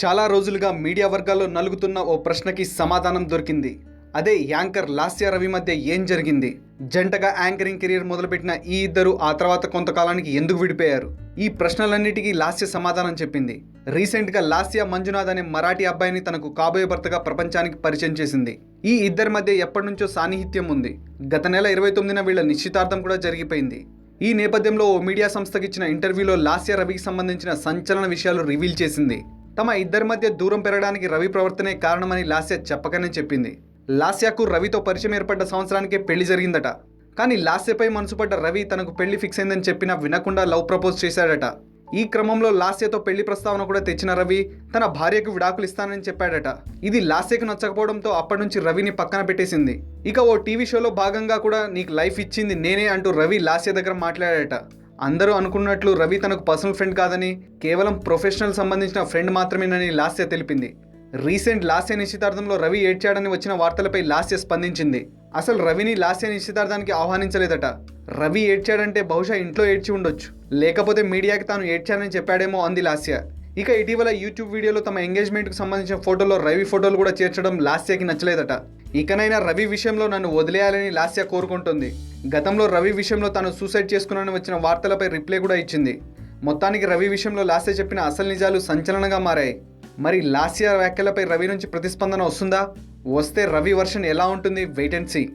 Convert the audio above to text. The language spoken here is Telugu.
చాలా రోజులుగా మీడియా వర్గాల్లో నలుగుతున్న ఓ ప్రశ్నకి సమాధానం దొరికింది. అదే యాంకర్ లాస్య రవి మధ్య ఏం జరిగింది? జంటగా యాంకరింగ్ కెరీర్ మొదలుపెట్టిన ఈ ఇద్దరు ఆ తర్వాత కొంతకాలానికి ఎందుకు విడిపోయారు? ఈ ప్రశ్నలన్నిటికీ లాస్య సమాధానం చెప్పింది. రీసెంట్గా లాస్య మంజునాథ్ అనే మరాఠీ అబ్బాయిని తనకు కాబోయే భర్తగా ప్రపంచానికి పరిచయం చేసింది. ఈ ఇద్దరి మధ్య ఎప్పటి నుంచో సాన్నిహిత్యం ఉంది. గత నెల ఇరవై తొమ్మిదిన వీళ్ళ నిశ్చితార్థం కూడా జరిగిపోయింది. ఈ నేపథ్యంలో ఓ మీడియా సంస్థకి ఇచ్చిన ఇంటర్వ్యూలో లాస్య రవికి సంబంధించిన సంచలన విషయాలు రివీల్ చేసింది. తమ ఇద్దరి మధ్య దూరం పెరగడానికి రవి ప్రవర్తనే కారణమని లాస్య చెప్పకనే చెప్పింది. లాస్యకు రవితో పరిచయం ఏర్పడ్డ సంవత్సరానికే పెళ్ళి జరిగిందట. కానీ లాస్యపై మనసుపడ్డ రవి తనకు పెళ్ళి ఫిక్స్ అయిందని చెప్పినా వినకుండా లవ్ ప్రపోజ్ చేశాడట. ఈ క్రమంలో లాస్యతో పెళ్ళి ప్రస్తావన కూడా తెచ్చిన రవి తన భార్యకు విడాకులు ఇస్తానని చెప్పాడట. ఇది లాస్యకు నచ్చకపోవడంతో అప్పటి నుంచి రవిని పక్కన పెట్టేసింది. ఇక ఓ టీవీ షోలో భాగంగా కూడా నీకు లైఫ్ ఇచ్చింది నేనే అంటూ రవి లాస్య దగ్గర మాట్లాడాడట. అందరూ అనుకున్నట్లు రవి తనకు పర్సనల్ ఫ్రెండ్ కాదని కేవలం ప్రొఫెషనల్ సంబంధించిన ఫ్రెండ్ మాత్రమేనని లాస్య తెలిపింది. రీసెంట్ లాస్య నిశ్చితార్థంలో రవి ఏడ్చాడని వచ్చిన వార్తలపై లాస్య స్పందించింది. అసలు రవిని లాస్య నిశ్చితార్థానికి ఆహ్వానించలేదట. రవి ఏడ్చాడంటే బహుశా ఇంట్లో ఏడ్చి ఉండొచ్చు. లేకపోతే మీడియాకి తాను ఏడ్చాడని చెప్పాడేమో అంది లాస్య. ఇక ఇటీవల యూట్యూబ్ వీడియోలో తమ ఎంగేజ్మెంట్కి సంబంధించిన ఫోటోలో రవి ఫోటోలు కూడా చేర్చడం లాస్యకి నచ్చలేదట. ఇకనైనా రవి విషయంలో నన్ను వదిలేయాలని లాస్య కోరుకుంటుంది. గతంలో రవి విషయంలో తాను సూసైడ్ చేసుకున్నానని వచ్చిన వార్తలపై రిప్లై కూడా ఇచ్చింది. మొత్తానికి రవి విషయంలో లాస్య చెప్పిన అసలు నిజాలు సంచలనంగా మారాయి. మరి లాస్య వ్యాఖ్యలపై రవి నుంచి ప్రతిస్పందన వస్తుందా? వస్తే రవి వర్షన్ ఎలా ఉంటుంది? Wait and see